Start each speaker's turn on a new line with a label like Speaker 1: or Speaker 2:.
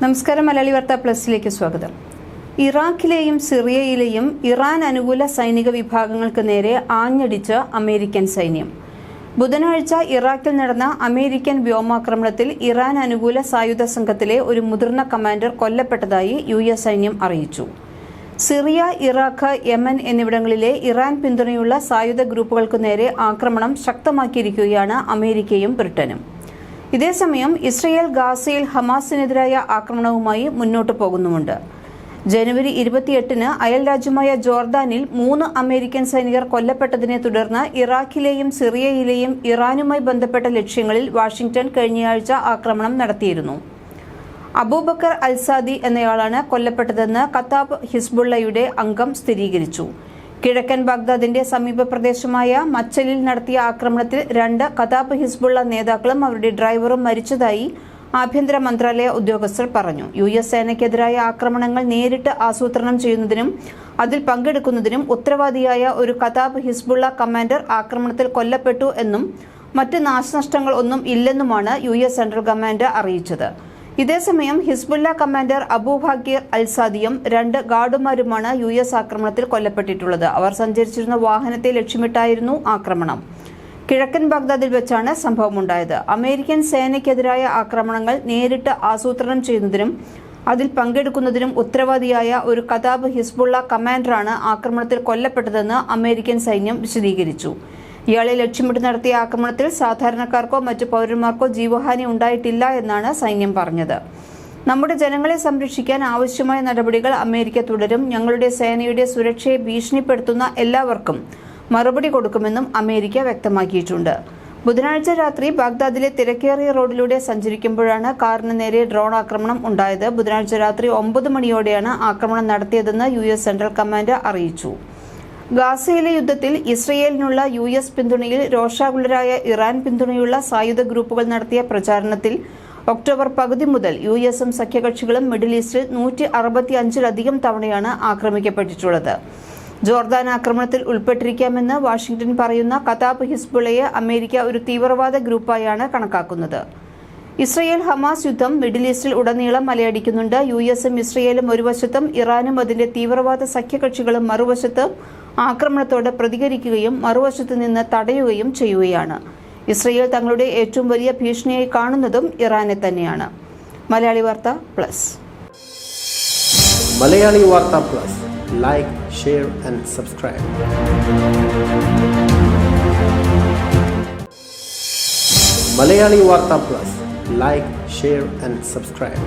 Speaker 1: നമസ്കാരം മലയാളി വാർത്ത പ്ലസിലേക്ക് സ്വാഗതം. ഇറാഖിലെയും സിറിയയിലെയും ഇറാൻ അനുകൂല സൈനിക വിഭാഗങ്ങൾക്ക് നേരെ ആഞ്ഞടിച്ച് അമേരിക്കൻ സൈന്യം. ബുധനാഴ്ച ഇറാഖിൽ നടന്ന അമേരിക്കൻ വ്യോമാക്രമണത്തിൽ ഇറാൻ അനുകൂല സായുധ സംഘത്തിലെ ഒരു മുതിർന്ന കമാൻഡർ കൊല്ലപ്പെട്ടതായി യു എസ് സൈന്യം അറിയിച്ചു. സിറിയ ഇറാഖ് യമൻ എന്നിവിടങ്ങളിലെ ഇറാൻ പിന്തുണയുള്ള സായുധ ഗ്രൂപ്പുകൾക്കു നേരെ ആക്രമണം ശക്തമാക്കിയിരിക്കുകയാണ് അമേരിക്കയും ബ്രിട്ടനും. ഇതേസമയം ഇസ്രയേൽ ഗാസയിൽ ഹമാസിനെതിരായ ആക്രമണവുമായി മുന്നോട്ടു പോകുന്നുമുണ്ട്. ജനുവരി ഇരുപത്തിയെട്ടിന് അയൽ രാജ്യമായ ജോർദാനിൽ മൂന്ന് അമേരിക്കൻ സൈനികർ കൊല്ലപ്പെട്ടതിനെ തുടർന്ന് ഇറാഖിലെയും സിറിയയിലെയും ഇറാനുമായി ബന്ധപ്പെട്ട ലക്ഷ്യങ്ങളിൽ വാഷിംഗ്ടൺ കഴിഞ്ഞയാഴ്ച ആക്രമണം നടത്തിയിരുന്നു. അബൂബക്കർ അൽസാദി എന്നയാളാണ് കൊല്ലപ്പെട്ടതെന്ന് കത്താബ് ഹിസ്ബുള്ളയുടെ അംഗം സ്ഥിരീകരിച്ചു. കിഴക്കൻ ബാഗ്ദാദിന്റെ സമീപ പ്രദേശമായ മച്ചലിൽ നടത്തിയ ആക്രമണത്തിൽ രണ്ട് കതാബ് ഹിസ്ബുള്ള നേതാക്കളും അവരുടെ ഡ്രൈവറും മരിച്ചതായി ആഭ്യന്തര മന്ത്രാലയ ഉദ്യോഗസ്ഥർ പറഞ്ഞു. യു എസ് സേനയ്ക്കെതിരായ ആക്രമണങ്ങൾ നേരിട്ട് ആസൂത്രണം ചെയ്യുന്നതിനും അതിൽ പങ്കെടുക്കുന്നതിനും ഉത്തരവാദിയായ ഒരു കതാബ് ഹിസ്ബുള്ള കമാൻഡർ ആക്രമണത്തിൽ കൊല്ലപ്പെട്ടു എന്നും മറ്റ് നാശനഷ്ടങ്ങൾ ഒന്നും ഇല്ലെന്നുമാണ് യു എസ് സെൻട്രൽ കമാൻഡ് അറിയിച്ചത്. ഇതേസമയം ഹിസ്ബുല്ല കമാൻഡർ അബൂ ഭാഗീർ അൽസാദിയും രണ്ട് ഗാർഡുമാരുമാണ് യു എസ് ആക്രമണത്തിൽ കൊല്ലപ്പെട്ടിട്ടുള്ളത്. അവർ സഞ്ചരിച്ചിരുന്ന വാഹനത്തെ ലക്ഷ്യമിട്ടായിരുന്നു ആക്രമണം. കിഴക്കൻ ബാഗ്ദാദിൽ വെച്ചാണ് സംഭവമുണ്ടായത്. അമേരിക്കൻ സേനയ്ക്കെതിരായ ആക്രമണങ്ങൾ നേരിട്ട് ആസൂത്രണം ചെയ്യുന്നതിനും അതിൽ പങ്കെടുക്കുന്നതിനും ഉത്തരവാദിയായ ഒരു കതാബ് ഹിസ്ബുള്ള കമാൻഡറാണ് ആക്രമണത്തിൽ കൊല്ലപ്പെട്ടതെന്ന് അമേരിക്കൻ സൈന്യം വിശദീകരിച്ചു. ഇയാളെ ലക്ഷ്യമിട്ട് നടത്തിയ ആക്രമണത്തിൽ സാധാരണക്കാർക്കോ മറ്റു പൗരന്മാർക്കോ ജീവഹാനി ഉണ്ടായിട്ടില്ല എന്നാണ് സൈന്യം പറഞ്ഞത്. നമ്മുടെ ജനങ്ങളെ സംരക്ഷിക്കാൻ ആവശ്യമായ നടപടികൾ അമേരിക്ക തുടരും. ഞങ്ങളുടെ സേനയുടെ സുരക്ഷയെ ഭീഷണിപ്പെടുത്തുന്ന എല്ലാവർക്കും മറുപടി കൊടുക്കുമെന്നും അമേരിക്ക വ്യക്തമാക്കിയിട്ടുണ്ട്. ബുധനാഴ്ച രാത്രി ബാഗ്ദാദിലെ തിരക്കേറിയ റോഡിലൂടെ സഞ്ചരിക്കുമ്പോഴാണ് കാറിന് നേരെ ഡ്രോൺ ആക്രമണം ഉണ്ടായത്. ബുധനാഴ്ച രാത്രി ഒമ്പത് മണിയോടെയാണ് ആക്രമണം നടത്തിയതെന്ന് യു സെൻട്രൽ കമാൻഡ് അറിയിച്ചു. ഗാസയിലെ യുദ്ധത്തിൽ ഇസ്രയേലിനുള്ള യു എസ് പിന്തുണയിൽ രോഷാകുലരായ ഇറാൻ പിന്തുണയുള്ള സായുധ ഗ്രൂപ്പുകൾ നടത്തിയ പ്രചാരണത്തിൽ ഒക്ടോബർ പകുതി മുതൽ യു എസും സഖ്യകക്ഷികളും മിഡിൽ ഈസ്റ്റിൽ നൂറ്റി അറുപത്തി അഞ്ചിലധികം തവണയാണ് ആക്രമിക്കപ്പെട്ടിട്ടുള്ളത്. ജോർദാൻ ആക്രമണത്തിൽ ഉൾപ്പെട്ടിരിക്കാമെന്ന് വാഷിംഗ്ടൺ പറയുന്ന കതാബ് ഹിസ്ബുളയെ അമേരിക്ക ഒരു തീവ്രവാദ ഗ്രൂപ്പായാണ് കണക്കാക്കുന്നത്. ഇസ്രയേൽ ഹമാസ് യുദ്ധം മിഡിൽ ഈസ്റ്റിൽ ഉടനീളം മലയടിക്കുന്നുണ്ട്. യു എസും ഇസ്രയേലും ഒരു വശത്തും ഇറാനും അതിന്റെ തീവ്രവാദ സഖ്യകക്ഷികളും മറുവശത്ത് ആക്രമണത്തോട് പ്രതികരിക്കുകയും മറുവശത്ത് നിന്ന് തടയുകയും ചെയ്യുകയാണ്. ഇസ്രയേൽ തങ്ങളുടെ ഏറ്റവും വലിയ ഭീഷണിയായി കാണുന്നതും ഇറാനെ തന്നെയാണ്. Malayali Vartha plus.
Speaker 2: Plus. Like share and subscribe Malayali Vartha plus. Like share and subscribe